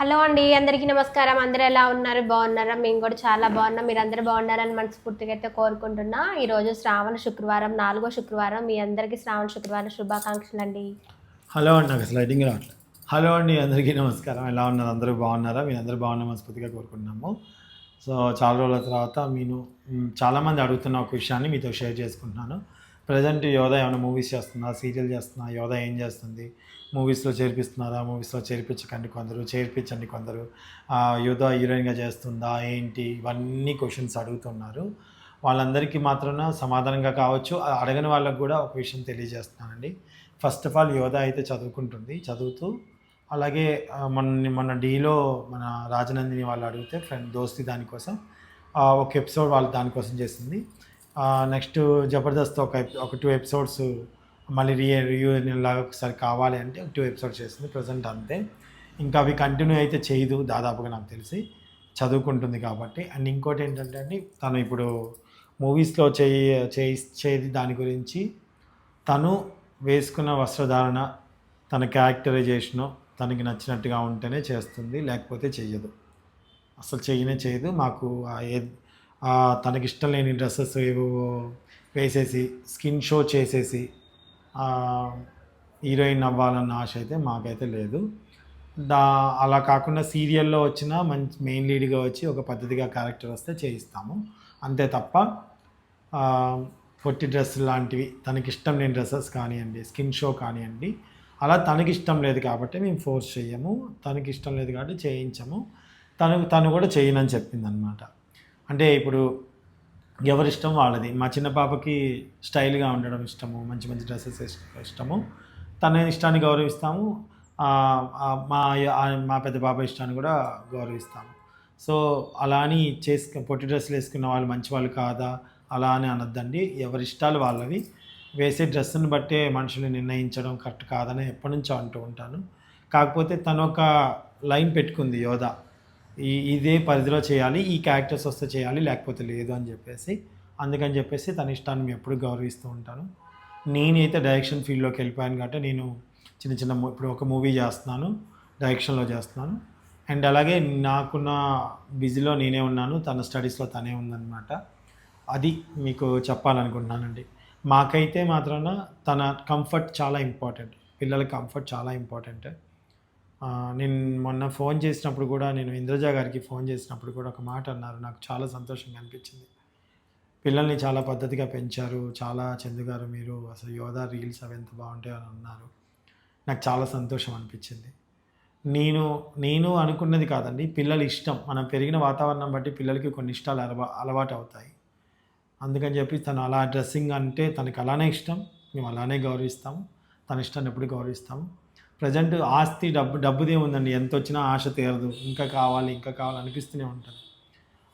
Hello అండి అందరికీ నమస్కారం. అందరూ ఎలా ఉన్నారు? బాగున్నారా? మేము కూడా చాలా బాగున్నాం. మీరు అందరూ బాగున్నారని మనస్ఫూర్తిగా అయితే కోరుకుంటున్నా. ఈరోజు శ్రావణ శుక్రవారం నాలుగో శుక్రవారం. మీ అందరికీ శ్రావణ శుక్రవారం శుభాకాంక్షలు అండి హలో అండి నాకు స్లైడింగ్ రావట్లేదు హలో అండి అందరికీ నమస్కారం. ఎలా ఉన్నారు? అందరూ బాగున్నారా? మీరు అందరూ బాగున్న మనస్ఫూర్తిగా కోరుకుంటున్నాము. సో చాలా రోజుల తర్వాత నేను చాలామంది అడుగుతున్న ఒక విషయాన్ని మీతో షేర్ చేసుకుంటున్నాను. ప్రజెంట్ యోధ ఏమైనా మూవీస్ చేస్తున్నా సీరియల్ చేస్తున్నా యోధ ఏం చేస్తుంది? మూవీస్లో చేర్పిస్తున్నారా. మూవీస్లో చేర్పించకండి కొందరు చేర్పించండి కొందరు. యువత హీరోయిన్గా చేస్తుందా ఏంటి? ఇవన్నీ క్వశ్చన్స్ అడుగుతున్నారు. వాళ్ళందరికీ మాత్రమే సమాధానంగా కావచ్చు. అడగని వాళ్ళకు కూడా ఒక విషయం తెలియజేస్తున్నానండి. ఫస్ట్ ఆఫ్ ఆల్ యోధ అయితే చదువుకుంటుంది. చదువుతూ అలాగే మొన్న మొన్న డీలో మన రాజనందిని వాళ్ళు అడిగితే ఫ్రెండ్ దోస్తి దానికోసం ఒక ఎపిసోడ్ వాళ్ళు దానికోసం చేసింది. నెక్స్ట్ జబర్దస్త్ ఒక ఒక టూ ఎపిసోడ్స్ మళ్ళీ రీ రియూనియన్ లాగా ఒకసారి కావాలి అంటే టూ ఎపిసోడ్స్ చేసింది ప్రజెంట్ అంతే. ఇంకా అవి కంటిన్యూ అయితే చేయదు దాదాపుగా నాకు తెలిసి. చదువుకుంటుంది కాబట్టి. అండ్ ఇంకోటి ఏంటంటే అండి తను ఇప్పుడు మూవీస్లో చేయి చేయించేది దాని గురించి. తను వేసుకున్న వస్త్రధారణ తన క్యారెక్టరైజేషను తనకి నచ్చినట్టుగా ఉంటేనే చేస్తుంది లేకపోతే చేయదు అసలు చేయనే చేయదు మాకు ఏ తనకి ఇష్టం లేని డ్రెస్సెస్ ఏవో వేసేసి స్కిన్ షో చేసేసి హీరోయిన్ అవ్వాలన్న ఆశ అయితే మాకైతే లేదు. దా అలా కాకుండా సీరియల్లో వచ్చిన మంచి మెయిన్ లీడ్గా వచ్చి ఒక పద్ధతిగా క్యారెక్టర్ వస్తే చేయిస్తాము. అంతే తప్ప పొట్టి డ్రెస్ లాంటివి తనకి ఇష్టం లేని డ్రెస్సెస్ కానివ్వండి స్కిన్ షో కానివ్వండి అలా తనకి ఇష్టం లేదు కాబట్టి మేము ఫోర్స్ చేయము తనకి ఇష్టం లేదు కాబట్టి చేయించము. తను తను కూడా చేయనని చెప్పింది అనమాట అంటే ఇప్పుడు ఎవరిష్టం వాళ్ళది. మా చిన్న పాపకి స్టైల్గా ఉండడం ఇష్టము మంచి మంచి డ్రెస్సెస్ ఇష్టము. తన ఇష్టాన్ని గౌరవిస్తాము. మా మా పెద్ద పాప ఇష్టాన్ని కూడా గౌరవిస్తాము. సో అలా అని చేసుకు పొట్టి డ్రెస్సులు వేసుకున్న వాళ్ళు మంచి వాళ్ళు కాదా? అలా అని అనొద్దండి. ఎవరి ఇష్టాలు వాళ్ళవి. వేసే డ్రెస్సుని బట్టే మనుషులు నిర్ణయించడం కరెక్ట్ కాదని ఎప్పటి నుంచో అంటూ ఉంటాను. కాకపోతే తను ఒక లైన్ పెట్టుకుంది యోధ. ఈ ఇదే పరిధిలో చేయాలి ఈ క్యారెక్టర్స్ వస్తే చేయాలి లేకపోతే లేదు అని చెప్పేసి. అందుకని చెప్పేసి తన ఇష్టాన్ని మేము ఎప్పుడు గౌరవిస్తూ ఉంటాను. నేనైతే డైరెక్షన్ ఫీల్డ్లోకి వెళ్ళిపోయాను కాబట్టి నేను చిన్న చిన్న ఇప్పుడు ఒక మూవీ చేస్తున్నాను డైరెక్షన్లో చేస్తున్నాను. అండ్ అలాగే నాకున్న బిజీలో నేనే ఉన్నాను తన స్టడీస్లో తనే ఉందన్నమాట. అది మీకు చెప్పాలనుకుంటున్నానండి. మాకైతే మాత్రాన తన కంఫర్ట్ చాలా ఇంపార్టెంట్ పిల్లల కంఫర్ట్ చాలా ఇంపార్టెంట్ నేను మొన్న ఫోన్ చేసినప్పుడు కూడా నేను ఇంద్రజ గారికి ఫోన్ చేసినప్పుడు కూడా ఒక మాట అన్నారు. నాకు చాలా సంతోషంగా అనిపించింది. పిల్లల్ని చాలా పద్ధతిగా పెంచారు. చాలా చందుగారు మీరు అసలు యోధా రీల్స్ అవి ఎంత బాగుంటాయో అని అన్నారు. నాకు చాలా సంతోషం అనిపించింది. నేను నేను అనుకున్నది కాదండి పిల్లల ఇష్టం. మనం పెరిగిన వాతావరణం బట్టి పిల్లలకి కొన్ని ఇష్టాలు అలవా అలవాటు అవుతాయి. అందుకని చెప్పి తను అలా డ్రెస్సింగ్ అంటే తనకి అలానే ఇష్టం. మేము అలానే గౌరవిస్తాము తన ఇష్టాన్ని ఎప్పుడు గౌరవిస్తాము ప్రజెంట్ ఆస్తి డబ్బు డబ్బుదే ఉందండి. ఎంత వచ్చినా ఆశ తీరదు. ఇంకా కావాలి ఇంకా కావాలి అనిపిస్తూనే ఉంటుంది.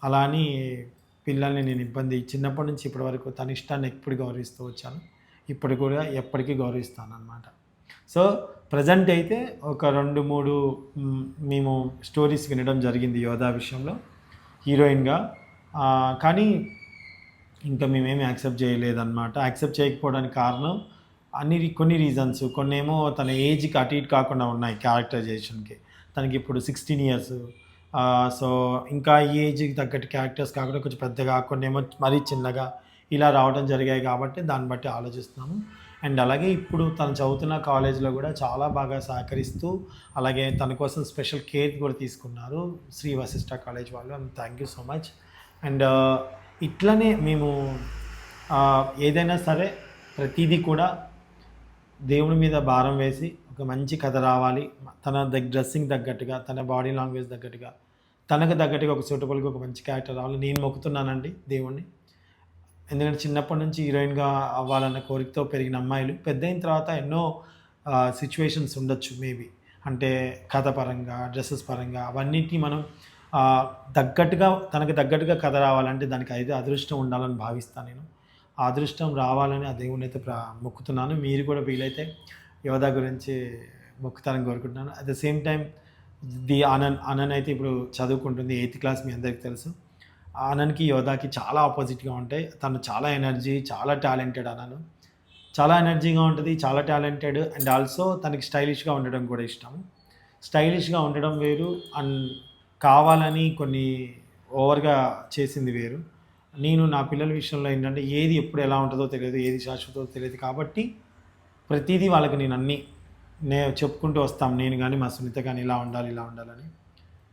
అలా అని పిల్లల్ని నేను ఇబ్బంది చిన్నప్పటి నుంచి ఇప్పటి వరకు తన ఇష్టాన్ని ఎప్పుడు గౌరవిస్తూ వచ్చాను. ఇప్పుడు కూడా ఎప్పటికీ గౌరవిస్తాను అనమాట సో ప్రజెంట్ అయితే ఒక రెండు మూడు మేము స్టోరీస్ వినడం జరిగింది యోధా విషయంలో. హీరోయిన్గా. కానీ ఇంకా మేమేమి యాక్సెప్ట్ చేయలేదన్నమాట. యాక్సెప్ట్ చేయకపోవడానికి కారణం అన్ని కొన్ని రీజన్స్ కొన్ని ఏమో తన ఏజ్కి అటు ఇటు కాకుండా ఉన్నాయి క్యారెక్టరైజేషన్కి తనకి ఇప్పుడు సిక్స్టీన్ ఇయర్స్ సో ఇంకా ఈ ఏజ్కి తగ్గట్టు క్యారెక్టర్స్ కాకుండా కొంచెం పెద్దగా కొన్ని ఏమో మరీ చిన్నగా ఇలా రావడం జరిగాయి కాబట్టి దాన్ని బట్టి ఆలోచిస్తున్నాము. అండ్ అలాగే ఇప్పుడు తను చదువుతున్న కాలేజ్లో కూడా చాలా బాగా సహకరిస్తూ అలాగే తన కోసం స్పెషల్ కేర్ కూడా తీసుకున్నారు శ్రీ వశిష్ట కాలేజ్ వాళ్ళు. And thank you so much and ఇట్లనే మేము ఏదైనా సరే ప్రతిదీ కూడా దేవుడి మీద భారం వేసి ఒక మంచి కథ రావాలి. తన డ్రెస్సింగ్ తగ్గట్టుగా తన బాడీ లాంగ్వేజ్ తగ్గట్టుగా తనకు తగ్గట్టుగా ఒక సూటబుల్గా ఒక మంచి క్యారెక్టర్ రావాలి. నేను మొక్కుతున్నానండి దేవుణ్ణి. ఎందుకంటే చిన్నప్పటి నుంచి హీరోయిన్గా అవ్వాలన్న కోరికతో పెరిగిన అమ్మాయిలు పెద్ద అయిన తర్వాత ఎన్నో సిచ్యువేషన్స్ ఉండొచ్చు మేబీ అంటే కథ పరంగా డ్రెస్సెస్ పరంగా అవన్నిటిని మనం తగ్గట్టుగా తనకు తగ్గట్టుగా కథ రావాలంటే దానికి అయితే అదృష్టం ఉండాలని భావిస్తాను నేను. అదృష్టం రావాలని ఆ దేవుని అయితే ప్రా మొక్కుతున్నాను. మీరు కూడా వీలైతే యోధా గురించి మొక్కుతారని కోరుకుంటున్నాను. At the same time the అనన్ Anand అయితే ఇప్పుడు చదువుకుంటుంది ఎయిత్ క్లాస్ మీ అందరికీ తెలుసు. ఆనన్కి యోధాకి చాలా ఆపోజిట్గా ఉంటాయి. తను చాలా ఎనర్జీ చాలా టాలెంటెడ్ అనను. చాలా ఎనర్జీగా ఉంటుంది చాలా టాలెంటెడ్ అండ్ ఆల్సో తనకి స్టైలిష్గా ఉండడం కూడా ఇష్టం. స్టైలిష్గా ఉండడం వేరు అండ్ కావాలని కొన్ని ఓవర్గా చేసింది వేరు. నేను నా పిల్లల విషయంలో ఏంటంటే ఏది ఎప్పుడు ఎలా ఉంటుందో తెలియదు ఏది శాశ్వతో తెలియదు కాబట్టి ప్రతిదీ వాళ్ళకి నేను అన్నీ నే చెప్పుకుంటూ వస్తాం. నేను కానీ మా సునీత కానీ ఇలా ఉండాలి ఇలా ఉండాలని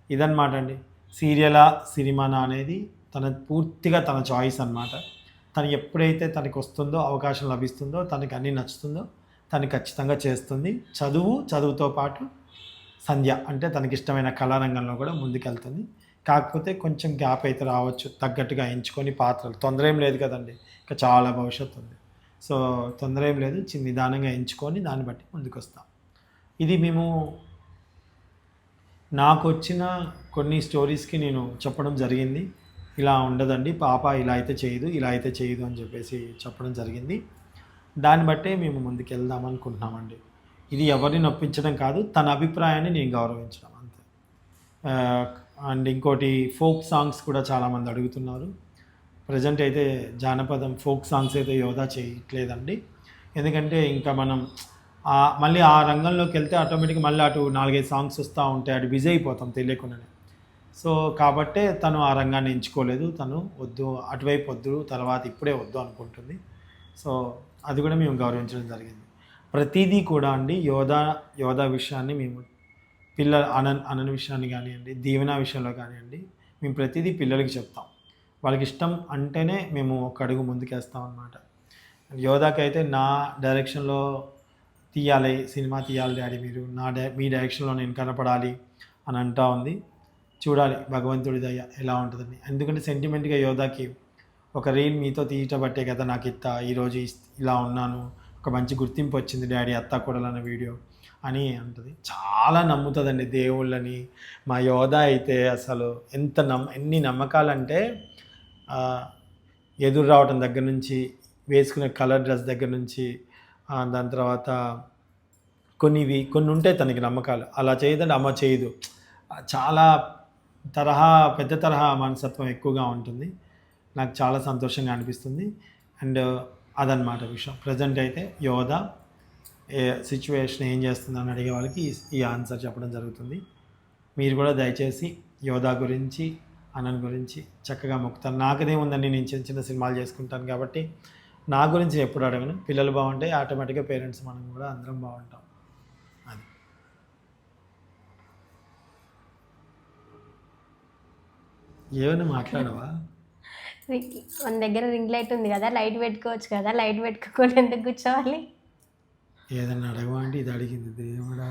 ఇదన్నమాట అండి. సీరియలా సినిమానా అనేది తన పూర్తిగా తన చాయిస్ అన్నమాట. తను ఎప్పుడైతే తనకి వస్తుందో అవకాశం లభిస్తుందో తనకి అన్నీ నచ్చుతుందో తను ఖచ్చితంగా చేస్తుంది. చదువు చదువుతో పాటు సంధ్య అంటే తనకిష్టమైన కళారంగంలో కూడా ముందుకెళ్తుంది. కాకపోతే కొంచెం గ్యాప్ అయితే రావచ్చు తగ్గట్టుగా ఎంచుకొని పాత్రలు. తొందర ఏం లేదు కదండి. ఇంకా చాలా భవిష్యత్తు ఉంది. సో తొందర ఏం లేదు. చిన్న నిదానంగా ఎంచుకొని దాన్ని బట్టి ముందుకు వస్తాం ఇది మేము నాకు వచ్చిన కొన్ని స్టోరీస్కి నేను చెప్పడం జరిగింది. ఇలా ఉండదండి. పాప ఇలా అయితే చేయదు ఇలా అయితే చేయదు అని చెప్పేసి చెప్పడం జరిగింది. దాన్ని బట్టే మేము ముందుకు వెళ్దాం అనుకుంటున్నామండి. ఇది ఎవరిని నొప్పించడం కాదు తన అభిప్రాయాన్ని నేను గౌరవించడం అంతే. అండ్ ఇంకోటి ఫోక్ సాంగ్స్ కూడా చాలామంది అడుగుతున్నారు. ప్రజెంట్ అయితే జానపదం ఫోక్ సాంగ్స్ అయితే యోధా చేయట్లేదండి. ఎందుకంటే ఇంకా మనం మళ్ళీ ఆ రంగంలోకి వెళ్తే ఆటోమేటిక్గా మళ్ళీ అటు నాలుగైదు సాంగ్స్ వస్తూ ఉంటాయి అటు బిజీ అయిపోతాం తెలియకుండానే. సో కాబట్టే తను ఆ రంగాన్ని ఎంచుకోలేదు తను వద్దు అటువైపు వద్దు తర్వాత ఇప్పుడే వద్దు అనుకుంటుంది. సో అది కూడా మేము గౌరవించడం జరిగింది. ప్రతిదీ కూడా అండి యోధా యోధా విషయాన్ని మేము పిల్లల అనన్ అనన్ విషయాన్ని కానివ్వండి దీవెన విషయంలో కానివ్వండి మేము ప్రతిదీ పిల్లలకి చెప్తాం. వాళ్ళకి ఇష్టం అంటేనే మేము ఒక అడుగు ముందుకేస్తాం అనమాట యోధాకైతే అయితే నా డైరెక్షన్లో తీయాలి సినిమా తీయాలి డాడీ మీరు నా డై మీ డైరెక్షన్లో నేను కనపడాలి అని అంటా ఉంది. చూడాలి భగవంతుడి దయ ఎలా ఉంటుందని. ఎందుకంటే సెంటిమెంట్గా యోధాకి ఒక రీల్ మీతో తీయటబట్టే కదా నాకు ఇత్త ఈరోజు ఇస్- ఇలా ఉన్నాను ఒక మంచి గుర్తింపు వచ్చింది డాడీ అత్త కూడలన్న వీడియో. అని అంటుంది. చాలా నమ్ముతుందండి దేవుళ్ళని. మా యోధ అయితే అసలు ఎంత నమ్మ ఎన్ని నమ్మకాలంటే ఎదురు రావటం దగ్గర నుంచి వేసుకునే కలర్ డ్రెస్ దగ్గర నుంచి దాని తర్వాత కొన్నివి కొన్ని ఉంటాయి తనకి నమ్మకాలు. అలా చేయదండి అమ్మ చేయదు. చాలా తరహా పెద్ద తరహా మనస్తత్వం ఎక్కువగా ఉంటుంది. నాకు చాలా సంతోషంగా అనిపిస్తుంది. అండ్ అదనమాట విషయం. ప్రజెంట్ అయితే యోధ ఏ సిచ్యువేషన్ ఏం చేస్తుందని అడిగే వాళ్ళకి ఈ- ఆన్సర్ చెప్పడం జరుగుతుంది. మీరు కూడా దయచేసి యోధా గురించి అన్నన్ గురించి చక్కగా మొక్కుతాను నాకదేముందండి నేను చిన్న చిన్న సినిమాలు చేసుకుంటాను కాబట్టి నా గురించి ఎప్పుడు అడగను. పిల్లలు బాగుంటే ఆటోమేటిక్గా పేరెంట్స్ మనం కూడా అందరం బాగుంటాం. అది. ఏమైనా మాట్లాడవా? మన దగ్గర రింగ్ లైట్ ఉంది కదా లైట్ పెట్టుకోవచ్చు కదా లైట్ పెట్టుకోకుండా ఎందుకు కూర్చోవాలి? ఏదన్నా అడగవా ఇది అడిగింది దేవుడా.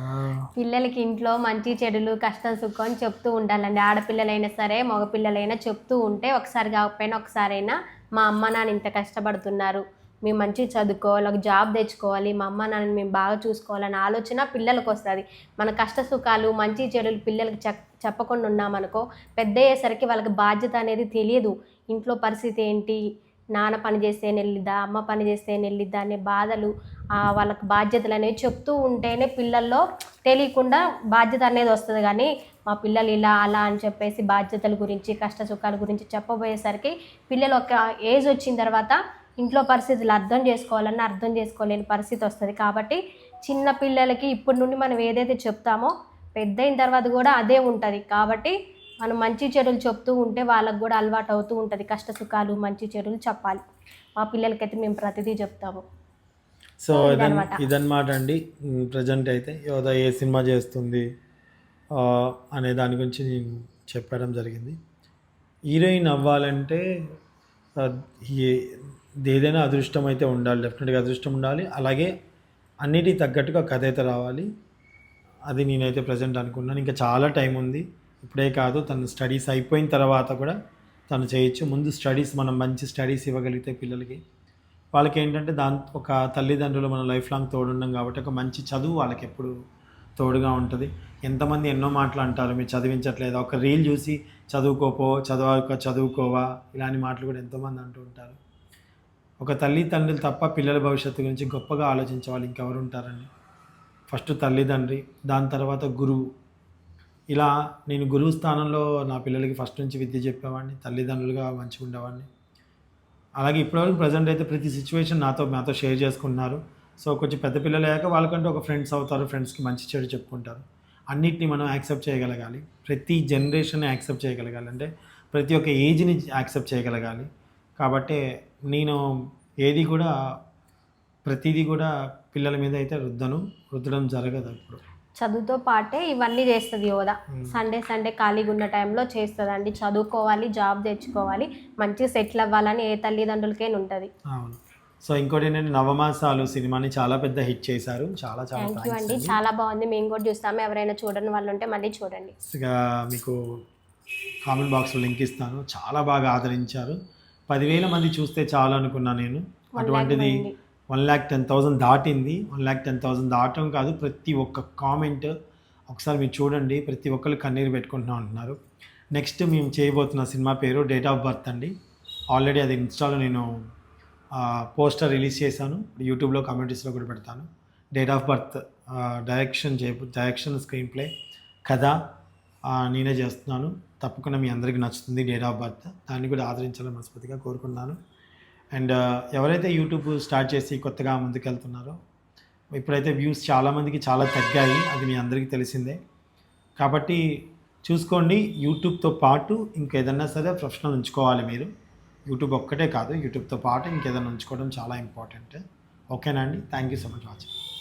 పిల్లలకి ఇంట్లో మంచి చెడులు కష్టం సుఖం అని చెప్తూ ఉండాలండి. ఆడపిల్లలైనా సరే మగపిల్లలైనా చెప్తూ ఉంటే ఒకసారి కాకపోయినా ఒకసారైనా మా అమ్మ నాన్న ఇంత కష్టపడుతున్నారు. మేము మంచి చదువుకోవాలి ఒక జాబ్ తెచ్చుకోవాలి మా అమ్మ నాన్నని మేము బాగా చూసుకోవాలనే ఆలోచన పిల్లలకు వస్తుంది. మన కష్ట సుఖాలు మంచి చెడులు పిల్లలకి చెప్ చెప్పకుండా ఉన్నామనుకో పెద్ద అయ్యేసరికి వాళ్ళకి బాధ్యత అనేది తెలియదు. ఇంట్లో పరిస్థితి ఏంటి? నాన్న పని చేస్తే నెల్లిద్దా అమ్మ పని చేస్తే నెల్లిద్దా అనే బాధలు వాళ్ళకి బాధ్యతలు అనేవి చెప్తూ ఉంటేనే పిల్లల్లో తెలియకుండా బాధ్యత అనేది వస్తుంది. కానీ మా పిల్లలు ఇలా అలా అని చెప్పేసి బాధ్యతల గురించి కష్ట సుఖాల గురించి చెప్పబోయేసరికి పిల్లలు ఒక ఏజ్ వచ్చిన తర్వాత ఇంట్లో పరిస్థితులు అర్థం చేసుకోవాలన్నా అర్థం చేసుకోలేని పరిస్థితి వస్తుంది. కాబట్టి చిన్న పిల్లలకి ఇప్పటి నుండి మనం ఏదైతే చెప్తామో పెద్ద అయిన తర్వాత కూడా అదే ఉంటుంది. కాబట్టి మనం మంచి చెడులు చెప్తూ ఉంటే వాళ్ళకు కూడా అలవాటు అవుతూ ఉంటుంది. కష్ట సుఖాలు మంచి చెడులు చెప్పాలి. మా పిల్లలకైతే మేము ప్రతిదీ చెప్తాము. సో సో ఇదన్ ఇదన్నమాట. అండి. ప్రజెంట్ అయితే యోధ ఏ సినిమా చేస్తుంది అనే దాని గురించి నేను చెప్పడం జరిగింది. హీరోయిన్ అవ్వాలంటే ఏదైనా అదృష్టం అయితే ఉండాలి. డెఫినెట్గా అదృష్టం ఉండాలి. అలాగే అన్నిటికి తగ్గట్టుగా కథ అయితే రావాలి. అది నేనైతే ప్రజెంట్ అనుకున్నాను ఇంకా చాలా టైం ఉంది. ఇప్పుడే కాదు తన స్టడీస్ అయిపోయిన తర్వాత కూడా తను చేయొచ్చు. ముందు స్టడీస్ మనం మంచి స్టడీస్ ఇవ్వగలిగితే పిల్లలకి. వాళ్ళకి ఏంటంటే దాని ఒక తల్లిదండ్రులు మన లైఫ్ లాంగ్ తోడున్నాం కాబట్టి ఒక మంచి చదువు వాళ్ళకి ఎప్పుడు తోడుగా ఉంటుంది. ఎంతమంది ఎన్నో మాటలు అంటారు మీరు చదివించట్లేదు? ఒక రీల్ చూసి చదువుకోపో చదవక చదువుకోవా? ఇలాంటి మాటలు కూడా ఎంతోమంది అంటూ ఉంటారు. ఒక తల్లిదండ్రులు తప్ప పిల్లల భవిష్యత్తు గురించి గొప్పగా ఆలోచించే వాళ్ళు ఇంకెవరు ఉంటారండి? ఫస్ట్ తల్లిదండ్రి దాని తర్వాత గురువు. ఇలా నేను గురువు స్థానంలో నా పిల్లలకి ఫస్ట్ నుంచి విద్య చెప్పేవాడిని తల్లిదండ్రులుగా మంచిగా ఉండేవాడిని. అలాగే ఇప్పటివరకు ప్రజెంట్ అయితే ప్రతి సిచ్యువేషన్ నాతో నాతో షేర్ చేసుకుంటున్నారు. సో కొంచెం పెద్ద పిల్లలు అయ్యాక వాళ్ళకంటే ఒక ఫ్రెండ్స్ అవుతారు ఫ్రెండ్స్కి మంచి చెడు చెప్పుకుంటారు. అన్నిటిని మనం యాక్సెప్ట్ చేయగలగాలి. ప్రతి జనరేషన్ యాక్సెప్ట్ చేయగలగాలి. అంటే ప్రతి ఒక్క ఏజ్ని యాక్సెప్ట్ చేయగలగాలి. కాబట్టి నేను ఏది కూడా ప్రతిదీ కూడా పిల్లల మీద అయితే రుద్దను రుద్దడం జరగదు ఇప్పుడు చదువుతో పాటే ఇవన్నీ చేస్తుంది యోధ. సండే సండే ఖాళీగా ఉన్న టైంలో చేస్తుందండి. చదువుకోవాలి జాబ్ తెచ్చుకోవాలి. మంచి సెటిల్ అవ్వాలని ఏ తల్లిదండ్రులకైనా ఉంటుంది. అవును. సో ఇంకోటి ఏంటంటే నవమాసాలు సినిమాని చాలా పెద్ద హిట్ చేశారు. చాలా చాలా థ్యాంక్ యూ అండి. చాలా బాగుంది. మేము కూడా చూస్తాము. ఎవరైనా చూడని వాళ్ళు ఉంటే మళ్ళీ చూడండి. ఇక మీకు కామెంట్ బాక్స్లో లింక్ ఇస్తాను. చాలా బాగా ఆదరించారు. పదివేల మంది చూస్తే చాలు అనుకున్నా నేను. అటువంటిది. వన్ ల్యాక్ టెన్ థౌజండ్ దాటింది. వన్ ల్యాక్ టెన్ థౌసండ్ దాటం కాదు ప్రతి ఒక్క కామెంట్ ఒకసారి మీరు చూడండి. ప్రతి ఒక్కరు కన్నీరు పెట్టుకుంటున్నాం అంటున్నారు. నెక్స్ట్ మేము చేయబోతున్న సినిమా పేరు డేట్ ఆఫ్ బర్త్ అండి. ఆల్రెడీ అది ఇన్స్టాలో నేను పోస్టర్ రిలీజ్ చేశాను. యూట్యూబ్లో కమ్యూనిటీస్లో కూడా పెడతాను. డేట్ ఆఫ్ బర్త్ డైరెక్షన్ చే డైరెక్షన్ స్క్రీన్ ప్లే కథ నేనే చేస్తున్నాను. తప్పకుండా మీ అందరికీ నచ్చుతుంది డేట్ ఆఫ్ బర్త్ దాన్ని కూడా ఆదరించాలని మనస్ఫూర్తిగా కోరుకున్నాను అండ్ ఎవరైతే యూట్యూబ్ స్టార్ట్ చేసి కొత్తగా ముందుకెళ్తున్నారో ఇప్పుడైతే వ్యూస్ చాలామందికి చాలా తగ్గాయి అది మీ అందరికీ తెలిసిందే. కాబట్టి చూసుకోండి యూట్యూబ్తో పాటు ఇంకేదన్నా సరే ప్రొఫెషనల్ ఉంచుకోవాలి మీరు. యూట్యూబ్ ఒక్కటే కాదు యూట్యూబ్తో పాటు ఇంకేదైనా ఉంచుకోవడం చాలా ఇంపార్టెంట్. ఓకేనా అండి? Thank you so much watching.